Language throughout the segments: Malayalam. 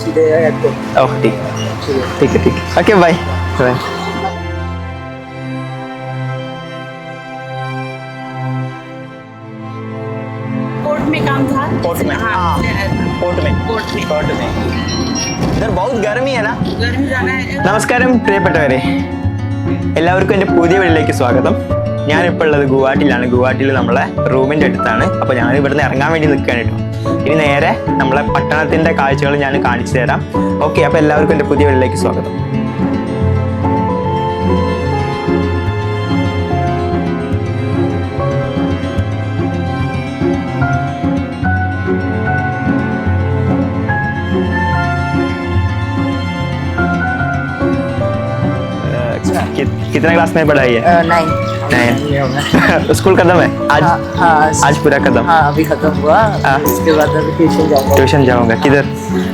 सीधे एयरपोर्ट ओह ठीक है ठीक है ठीक है ओके बाय बाय कोर्ट में काम था कोर्ट में, हाँ हाँ। इसलिए आया था। कोर्ट में कोर्ट में कोर्ट में इधर बहुत गर्मी है ना गर्मी जाना है നമസ്കാരം പ്രിയപ്പെട്ടവരെ എല്ലാവർക്കും എൻ്റെ പുതിയ വീട്ടിലേക്ക് സ്വാഗതം ഞാനിപ്പോൾ ഉള്ളത് ഗുവാഹട്ടിയിലാണ് ഗുവാഹട്ടിയിൽ നമ്മളെ റൂമിൻ്റെ അടുത്താണ് അപ്പോൾ ഞാൻ ഇവിടുന്ന് ഇറങ്ങാൻ വേണ്ടി നിൽക്കുകയാണ് കേട്ടോ ഇനി നേരെ നമ്മളെ പട്ടണത്തിൻ്റെ കാഴ്ചകൾ ഞാൻ കാണിച്ചു തരാം ഓക്കെ അപ്പോൾ എല്ലാവർക്കും എൻ്റെ പുതിയ വീട്ടിലേക്ക് സ്വാഗതം अ, कि, कितना क्लास में पढ़ाई है नाइन नहीं स्कूल खत्म है? आज? हाँ हाँ आज पूरा खत्म? हाँ अभी खत्म हुआ। हाँ। इसके बाद अभी ट्यूशन जाऊँगा। ट्यूशन जाऊँगा। किधर?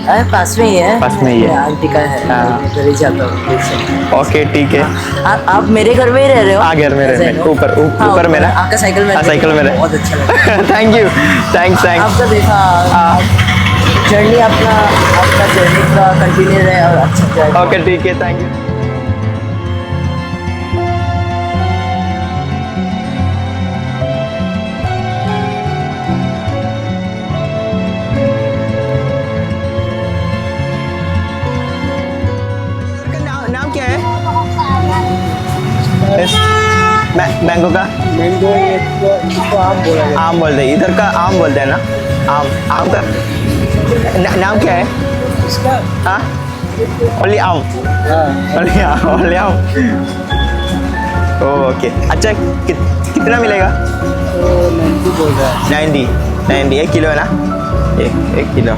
अरे पास में ही है। पास में ही है। आंटी का है। हाँ। ही जाता हूँ ओके ठीक है। आप मेरे घर में ही रह रहे हो? हाँ, घर में रह- है। ना? ऊपर- ऊपर में ना? आपका साइकिल में साइकिल में बहुत अच्छा थैंक यू थैंक्स थैंक्स आपका देखा जर्नी अपना आपका जर्नी का कंटिन्यू रहे और अच्छा ओके ठीक है। थैंक यू मैंगो का मैंगो तो, इसको आम बोला आम बोलते हैं इधर का आम बोलते हैं ना आम आम का ना, नाम क्या है इसका ओली आम ओली आम ओली आम ओके अच्छा कि, कितना मिलेगा नाइन्टी नाइन्टी एक किलो है ना एक एक किलो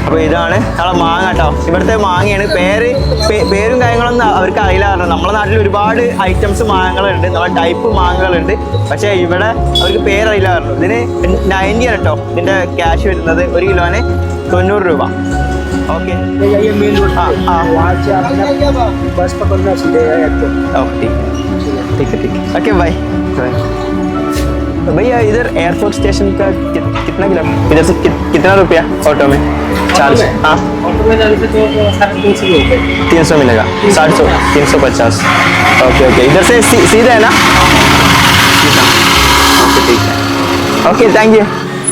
അപ്പോൾ ഇതാണ് നമ്മളെ മാങ്ങ കേട്ടോ ഇവിടുത്തെ മാങ്ങയാണ് പേര് പേ- പേരും കാര്യങ്ങളൊന്നും അവർക്ക് അറിയില്ല കാരണം നമ്മുടെ നാട്ടിൽ ഒരുപാട് ഐറ്റംസ് മാങ്ങകളുണ്ട് നമ്മുടെ ടൈപ്പ് മാങ്ങകളുണ്ട് പക്ഷേ ഇവിടെ അവർക്ക് പേരറിയില്ല പറഞ്ഞു ഇതിന് നയൻറ്റി ആണ് കേട്ടോ ഇതിൻ്റെ ക്യാഷ് വരുന്നത് ഒരു കിലോന് തൊണ്ണൂറ് രൂപ ഓക്കെ ये ये मेन रोड हाँ, पे हाँ। वहाँ से अपना बस पकड़ना सीधे एयरपोर्ट ओ ठीक है ठीक है ठीक है ओके बाय बाय तो भैया इधर एयरपोर्ट स्टेशन का कि, कितना किलोमीटर इधर से कि, कितना रुपया ऑटो में? चार्ज हाँ। ऑटो में जाने से तो तीन सौ तीन सौ मिलेगा। साठ सौ तीन सौ पचास। ओके ओके इधर से सीधा है ना? ओके ठीक है। ओके थैंक यू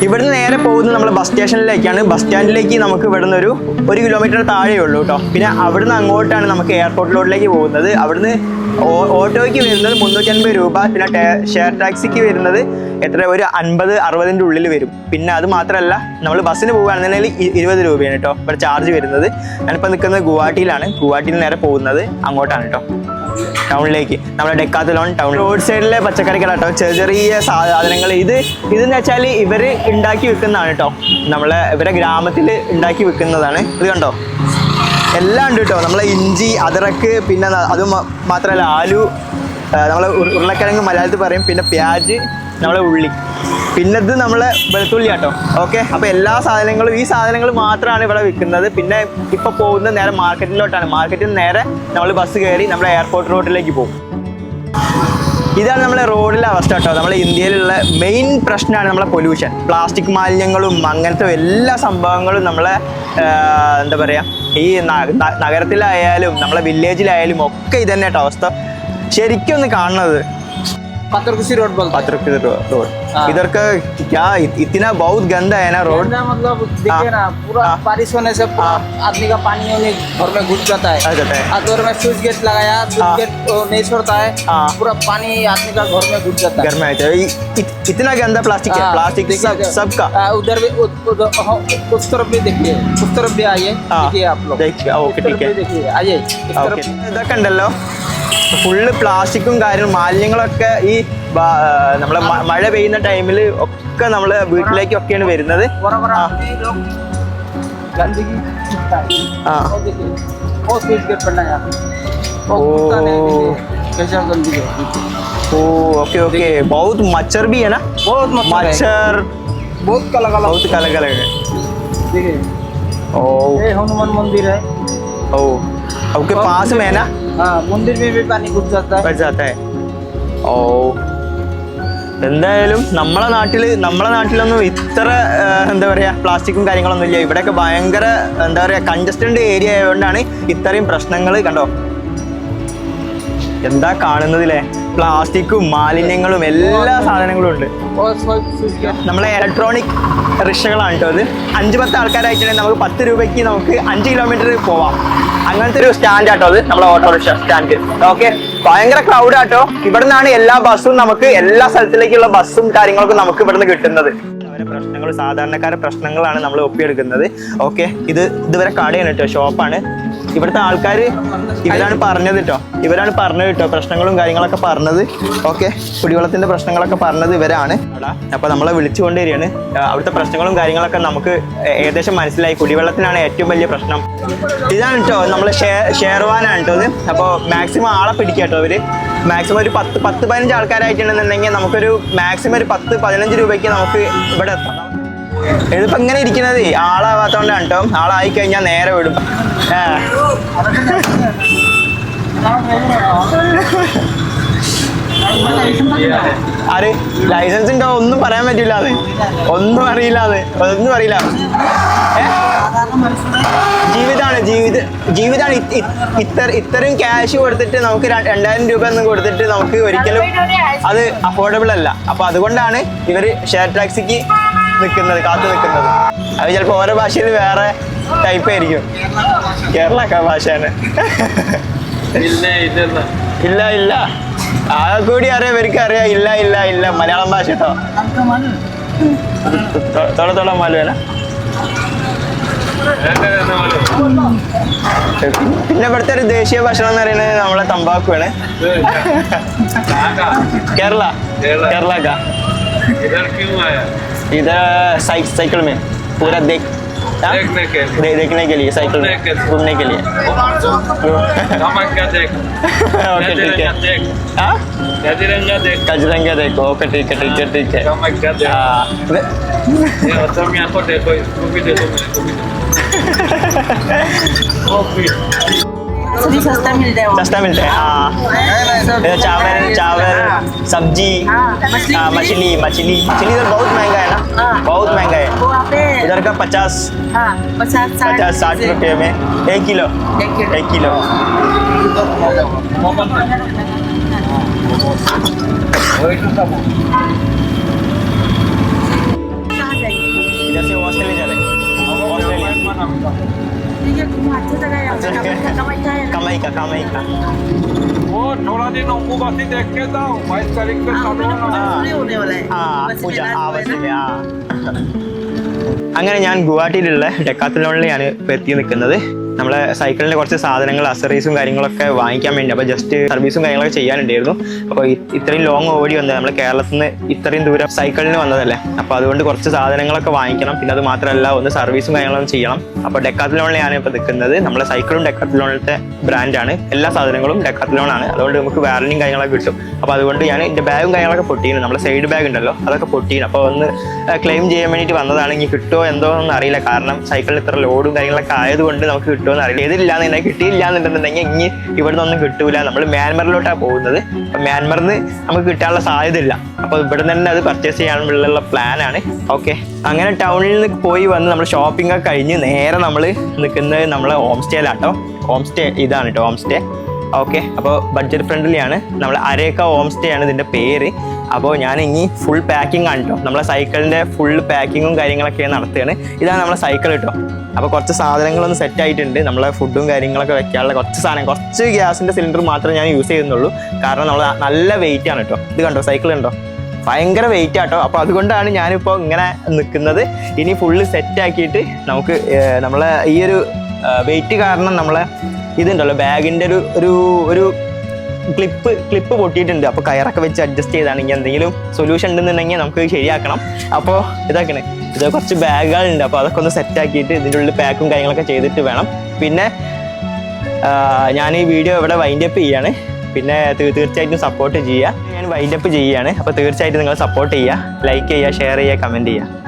ഇവിടുന്ന് നേരെ പോകുന്നത് നമ്മൾ ബസ് സ്റ്റേഷനിലേക്കാണ് ബസ് സ്റ്റാൻഡിലേക്ക് നമുക്ക് ഇവിടുന്ന് ഒരു ഒരു കിലോമീറ്റർ താഴെ ഉള്ളൂ കേട്ടോ പിന്നെ അവിടുന്ന് അങ്ങോട്ടാണ് നമുക്ക് എയർപോർട്ട് റോഡിലേക്ക് പോകുന്നത്. അവിടുന്ന് ഓട്ടോയ്ക്ക് വരുന്നത് മുന്നൂറ്റി അൻപത് രൂപ പിന്നെ ഷെയർ ടാക്സിക്ക് വരുന്നത് എത്ര? ഒരു അൻപത് അറുപതിന്റെ ഉള്ളിൽ വരും. പിന്നെ അത് മാത്രമല്ല നമ്മൾ ബസ്സിന് പോകുകയാണെന്നുണ്ടെങ്കിൽ ഇരുപത് രൂപയാണ് കേട്ടോ ഇവിടെ ചാർജ് വരുന്നത്. ഞാനിപ്പോൾ നിൽക്കുന്നത് ഗുവാഹട്ടിയിലാണ്. ഗുവാഹട്ടിയിൽ നേരെ പോകുന്നത് അങ്ങോട്ടാണ് കേട്ടോ ടൗണിലേക്ക്. നമ്മുടെ ഡെക്കാത്തലോൺ ടൗൺ. റോഡ് സൈഡിലെ പച്ചക്കറി കട കേട്ടോ. ചെറിയ ചെറിയ സാധനങ്ങൾ. ഇത് ഇതെന്ന് വെച്ചാൽ ഇവർ ഉണ്ടാക്കി വെക്കുന്നതാണ് കേട്ടോ. നമ്മളെ ഇവരെ ഗ്രാമത്തിൽ ഉണ്ടാക്കി വെക്കുന്നതാണ്. ഇത് കണ്ടോ? എല്ലാം ഉണ്ട് കേട്ടോ. നമ്മളെ ഇഞ്ചി അതിറക്ക് പിന്നെ അത് മാത്രമല്ല ആലു നമ്മളെ ഉരുളക്കിഴങ്ങ് മലയാളത്തിൽ പറയും. പിന്നെ പ്യാജ് നമ്മളെ ഉള്ളി. പിന്നെ ഇത് നമ്മളെ വെളുത്തുള്ളി കേട്ടോ ഓക്കെ അപ്പോൾ എല്ലാ സാധനങ്ങളും ഈ സാധനങ്ങൾ മാത്രമാണ് ഇവിടെ വിൽക്കുന്നത്. പിന്നെ ഇപ്പോൾ പോകുന്നത് നേരെ മാർക്കറ്റിലോട്ടാണ്. മാർക്കറ്റിൽ നേരെ നമ്മൾ ബസ് കയറി നമ്മുടെ എയർപോർട്ട് റോഡിലേക്ക് പോകും. ഇതാണ് നമ്മുടെ റോഡിലെ അവസ്ഥ കേട്ടോ. നമ്മളെ ഇന്ത്യയിലുള്ള മെയിൻ പ്രശ്നമാണ് നമ്മളെ പൊല്യൂഷൻ പ്ലാസ്റ്റിക് മാലിന്യങ്ങളും അങ്ങനത്തെ എല്ലാ സംഭവങ്ങളും നമ്മളെ എന്താ പറയുക ഈ നഗരത്തിലായാലും നമ്മളെ വില്ലേജിലായാലും ഒക്കെ ഇതന്നെ കേട്ടോ അവസ്ഥ. ശരിക്കും ഒന്ന് കാണുന്നത്. पत्रकुशी रोड बोलते पाथरकुशी रोड. हाँ. इधर का क्या इतना बहुत गंदा है ना रोड? गंदा मतलब देखिए हाँ. ना पूरा हाँ. बारिश होने से आदमी का पानी होने घर में घुस जाता है. घर में स्विच गेट लगाया स्विच गेट तो नहीं छोड़ता है पूरा पानी आदमी का घर में घुस जाता है. घर में आता है. इतना गंदा प्लास्टिक है. प्लास्टिक सब सबका. उधर भी उस तरफ़ भी देखिए उस तरफ़ भी आइए. देखिए आप लोग. ओके ठीक है. आइए. इधर कंडल लो. ഫുള്ള് പ്ലാസ്റ്റിക്കും കാര്യങ്ങളും മാലിന്യങ്ങളൊക്കെ ഈ ബ- ആ, നമ്മളെ മ- മഴ പെയ്യുന്ന ടൈമിൽ ഒക്കെ നമ്മള് വീട്ടിലേക്കൊക്കെയാണ് വരുന്നത് बराबर हाँ। आदमी लोग गंदगी छूटता है हाँ। वो देखिए वो स्विच गेट बनाया वो ओ। कुत्ता नहीं देखिए कैसा गंदगी है देखिए। ഓ ഓക്കെ ഓക്കെ बहुत मच्छर भी है ना बहुत मच्छर है। मच्छर बहुत काला काला बहुत काला काला है देखिए ओ ये हनुमान मंदिर है ओ आपके पास में है ना हाँ मंदिर में भी पानी घुस जाता है बढ़ जाता है ओ എന്തായാലും നമ്മളെ നാട്ടിൽ നമ്മളെ നാട്ടിലൊന്നും ഇത്ര ആ, എന്താ പറയുക പ്ലാസ്റ്റിക്കും കാര്യങ്ങളൊന്നും ഇല്ല ഇവിടെയൊക്കെ ഭയങ്കര എന്താ പറയുക കൺജസ്റ്റഡ് ഏരിയ ആയതുകൊണ്ടാണ് ഇത്രയും പ്രശ്നങ്ങൾ കണ്ടോ എന്താ കാണുന്നതിലെ? പ്ലാസ്റ്റിക്കും മാലിന്യങ്ങളും എല്ലാ സാധനങ്ങളും ഉണ്ട്. നമ്മളെ ഇലക്ട്രോണിക് റിക്ഷകളാണ് കേട്ടോ അത് അഞ്ച് പത്ത് ആൾക്കാരായിട്ടുണ്ടെങ്കിൽ നമുക്ക് പത്ത് രൂപയ്ക്ക് നമുക്ക് അഞ്ച് കിലോമീറ്റർ പോവാം. അങ്ങനത്തെ ഒരു സ്റ്റാൻഡ് ആട്ടോ അത് നമ്മളെ ഓട്ടോറിക്ഷ സ്റ്റാൻഡ് ഓക്കെ ഭയങ്കര ക്രൗഡ് ആട്ടോ ഇവിടെ നിന്നാണ് എല്ലാ ബസ്സും നമുക്ക് എല്ലാ സ്ഥലത്തിലേക്കുള്ള ബസ്സും കാര്യങ്ങളൊക്കെ നമുക്ക് ഇവിടുന്ന് കിട്ടുന്നത്. പ്രശ്നങ്ങൾ സാധാരണക്കാരുടെ പ്രശ്നങ്ങളാണ് നമ്മൾ ഒപ്പിയെടുക്കുന്നത്. ഓക്കെ ഇത് ഇതുവരെ കടയാണ് കേട്ടോ. ഷോപ്പാണ് ഇവിടുത്തെ ആൾക്കാർ ഇവരാണ് പറഞ്ഞത് കേട്ടോ ഇവരാണ് പറഞ്ഞത് കേട്ടോ പ്രശ്നങ്ങളും കാര്യങ്ങളൊക്കെ പറഞ്ഞത്. ഓക്കെ? കുടിവെള്ളത്തിന്റെ പ്രശ്നങ്ങളൊക്കെ പറഞ്ഞത് ഇവരാണ്. അപ്പോൾ നമ്മളെ നമ്മളെ വരികയാണ് അവിടുത്തെ പ്രശ്നങ്ങളും കാര്യങ്ങളൊക്കെ നമുക്ക് ഏകദേശം മനസ്സിലായി. കുടിവെള്ളത്തിനാണ് ഏറ്റവും വലിയ പ്രശ്നം. ഇതാണ് കേട്ടോ നമ്മൾ ഷെയർവാനാണ് കേട്ടോ ഇത്. അപ്പോൾ മാക്സിമം ആളെ പിടിക്കുക കേട്ടോ അവർ മാക്സിമം ഒരു പത്ത് പത്ത് പതിനഞ്ച് ആൾക്കാരായിട്ടുണ്ടെന്നുണ്ടെങ്കിൽ നമുക്കൊരു മാക്സിമം ഒരു പത്ത് പതിനഞ്ച് രൂപയ്ക്ക് നമുക്ക് ഇവിടെ എത്താം. ഇതിപ്പോൾ ഇങ്ങനെ ഇരിക്കുന്നത് ആളാവാത്തോണ്ടാണ് കേട്ടോ ആളായി കഴിഞ്ഞാൽ നേരെ വിടും. ആര്? ലൈസൻസ് ഉണ്ടോ? ഒന്നും പറയാൻ പറ്റില്ല അത്. ഒന്നും അറിയില്ല അത്. ഒന്നും അറിയില്ല? ജീവിതമാണ് ജീവിത ജീവിതമാണ് ഇത്ര ഇത്രയും ക്യാഷ് കൊടുത്തിട്ട് നമുക്ക് രണ്ടായിരം രൂപ ഒന്നും കൊടുത്തിട്ട് നമുക്ക് ഒരിക്കലും അത് അഫോർഡബിൾ അല്ല. അപ്പൊ അതുകൊണ്ടാണ് ഇവർ ഷെയർ ടാക്സിക്ക് നിൽക്കുന്നത് കാത്തു നിൽക്കുന്നത് അത് ചിലപ്പോൾ ഓരോ ഭാഷയിൽ വേറെ ടൈപ്പായിരിക്കും. കേരള ഭാഷയാണ് ഇല്ല ഇല്ല ആ കൂടി അറിയാം ഇവർക്ക് അറിയാം ഇല്ല ഇല്ല ഇല്ല. മലയാളം ഭാഷ കേട്ടോ. തൊട തൊട മാലുവല പിന്നെ ഇവിടുത്തെ ഒരു ദേശീയ ഭക്ഷണം എന്ന് പറയുന്നത് നമ്മളെ തമ്പാക്കുവാണ്. കേരള. കേരള. ഇത് സൈക്കിൾ മീൻ. പൂരാ हाँ? देखने के लिए। दे, देखने के लिए साइकिल घूमने के लिए। ओके ठीक है। कजरंगा हाँ? देखो। ओके ठीक है ठीक है हाँ, ठीक है। देखो? इसको भी सभी सस्ता मिलता है सस्ता मिलता है हाँ। इधर चावल चावल सब्ज़ी हाँ, मछली हाँ मछली मछली। मछली इधर बहुत महँगा है ना? हाँ। बहुत महँगा है। इधर का पचास। हाँ पचास साठ रुपये में। एक किलो। एक किलो। इधर से ऑस्ट्रेलिया जा रहे हैं। ऑस्ट्रेलिया ठीक है तुम अच्छी जगह है अच्छा। कमाई का- कमाई का है ना? कमाई का कमाई का वो थोड़ा दिन अम्बुबासी देख के जाओ बाईस तारीख से हाँ, चालू मतलब होना हाँ। पूरी होने वाला है ആ बस പൂജ में ആ रात को है ബസ്സിലെ ना? ആ അങ്ങനെ ഞാൻ ഗുവാഹട്ടിയിലുള്ള ഡെക്കാത്തലോണിലാണ് ഇപ്പോൾ എത്തി നിൽക്കുന്നത് നമ്മളെ സൈക്കിളിന് കുറച്ച് സാധനങ്ങൾ അസറീസും കാര്യങ്ങളൊക്കെ വാങ്ങിക്കാൻ വേണ്ടി. അപ്പോൾ ജസ്റ്റ് സർവീസും കാര്യങ്ങളൊക്കെ ചെയ്യാനുണ്ടായിരുന്നു. അപ്പോൾ ഇത്രയും ലോങ് ഓടി വന്നത് നമ്മൾ കേരളത്തിൽ നിന്ന് ഇത്രയും ദൂരം സൈക്കിളിന് വന്നതല്ലേ? അപ്പോൾ അതുകൊണ്ട് കുറച്ച് സാധനങ്ങളൊക്കെ വാങ്ങിക്കണം. പിന്നെ അത് മാത്രമല്ല ഒന്ന് സർവീസും കാര്യങ്ങളും ചെയ്യണം. അപ്പോൾ ഡെക്കാത്തലോണിലാണ് ഇപ്പോൾ നിൽക്കുന്നത്. നമ്മളെ സൈക്കിളും ഡെക്കാത്തലോണിലത്തെ ബ്രാൻഡാണ് എല്ലാ സാധനങ്ങളും ഡെക്കാത്തലോണാണ് അതുകൊണ്ട് നമുക്ക് വാറണ്ടിയും കാര്യങ്ങളൊക്കെ കിട്ടും. അപ്പോൾ അതുകൊണ്ട് ഞാൻ എന്റെ ബാഗും കാര്യങ്ങളൊക്കെ പൊട്ടിയിരുന്നു. നമ്മളെ സൈഡ് ബാഗ് ഉണ്ടല്ലോ അതൊക്കെ പൊട്ടിയിരുന്നു. അപ്പോൾ ഒന്ന് ക്ലെയിം ചെയ്യാൻ വേണ്ടിയിട്ട് വന്നതാണ്. ഇനി കിട്ടുമോ എന്തോ ഒന്നും അറിയില്ല. കാരണം സൈക്കിളിൽ ഇത്ര ലോഡും കാര്യങ്ങളൊക്കെ ആയതുകൊണ്ട് നമുക്ക് കിട്ടുമോ എന്ന് അറിയില്ല. ഏതില്ല എന്നുണ്ടെങ്കിൽ കിട്ടിയില്ല എന്നുണ്ടെന്നുണ്ടെങ്കിൽ ഇനി ഇവിടെ നിന്നൊന്നും കിട്ടൂല. നമ്മൾ മ്യാൻമറിലോട്ടാണ് പോകുന്നത്. അപ്പം മ്യാൻമറിൽ നിന്ന് നമുക്ക് കിട്ടാനുള്ള സാധ്യത ഇല്ല അപ്പോൾ ഇവിടെ തന്നെ അത് പർച്ചേസ് ചെയ്യാനുള്ള പ്ലാനാണ് ഓക്കെ അങ്ങനെ ടൗണിൽ നിന്ന് പോയി വന്ന് നമ്മൾ ഷോപ്പിംഗ് ഒക്കെ കഴിഞ്ഞ് നേരെ നമ്മൾ നിൽക്കുന്നത് നമ്മളെ ഹോം സ്റ്റേയിലാട്ടോ ഹോം സ്റ്റേ ഇതാണ് കേട്ടോ ഹോം സ്റ്റേ ഓക്കെ അപ്പോൾ ബഡ്ജറ്റ് ഫ്രണ്ട്ലിയാണ് നമ്മൾ അരേക്ക ഹോം സ്റ്റേ ആണ് ഇതിന്റെ പേര്. അപ്പോൾ ഞാൻ ഇനി ഫുൾ പാക്കിംഗ് ആണ് കേട്ടോ നമ്മളെ സൈക്കിളിന്റെ ഫുൾ പാക്കിങ്ങും കാര്യങ്ങളൊക്കെ നടത്തുകയാണ് ഇതാണ് നമ്മളെ സൈക്കിൾ കേട്ടോ അപ്പോൾ കുറച്ച് സാധനങ്ങളൊന്ന് സെറ്റ് ആയിട്ടുണ്ട്. നമ്മളെ ഫുഡും കാര്യങ്ങളൊക്കെ വെക്കാനുള്ള കുറച്ച് സാധനം കുറച്ച് ഗ്യാസിന്റെ സിലിണ്ടർ മാത്രമേ ഞാൻ യൂസ് ചെയ്യുന്നുള്ളൂ. കാരണം നമ്മൾ നല്ല വെയിറ്റ് ആണ് കേട്ടോ ഇത് കണ്ടോ സൈക്കിൾ കണ്ടോ? ഭയങ്കര വെയിറ്റ് ആട്ടോ അപ്പോൾ അതുകൊണ്ടാണ് ഞാനിപ്പോൾ ഇങ്ങനെ നിൽക്കുന്നത്. ഇനി ഫുള്ള് സെറ്റ് ആക്കിയിട്ട് നമുക്ക് നമ്മളെ ഈ ഒരു വെയിറ്റ് കാരണം നമ്മളെ ഇതുണ്ടല്ലോ ബാഗിന്റെ ഒരു ഒരു ഒരു ക്ലിപ്പ് ക്ലിപ്പ് പൊട്ടിയിട്ടുണ്ട്. അപ്പോൾ കയറൊക്കെ വെച്ച് അഡ്ജസ്റ്റ് ചെയ്താണെങ്കിൽ എന്തെങ്കിലും സൊല്യൂഷൻ ഉണ്ടെന്നുണ്ടെങ്കിൽ നമുക്ക് ശരിയാക്കണം. അപ്പോൾ ഇതാക്കണേ. ഇത് കുറച്ച് ബാഗുകളുണ്ട്. അപ്പോൾ അതൊക്കെ ഒന്ന് സെറ്റ് ആക്കിയിട്ട് ഇതിന്റെ ഉള്ളിൽ പാക്കും കാര്യങ്ങളൊക്കെ ചെയ്തിട്ട് വേണം. പിന്നെ ഞാൻ ഈ വീഡിയോ ഇവിടെ വൈൻഡ് അപ്പ് ചെയ്യാണ്. പിന്നെ തീർച്ചയായിട്ടും സപ്പോർട്ട് ചെയ്യുക. ഞാൻ വൈൻഡ് അപ്പ് ചെയ്യുകയാണ് അപ്പോൾ തീർച്ചയായിട്ടും നിങ്ങൾ സപ്പോർട്ട് ചെയ്യുക. ലൈക്ക് ചെയ്യുക ഷെയർ ചെയ്യുക കമന്റ് ചെയ്യുക.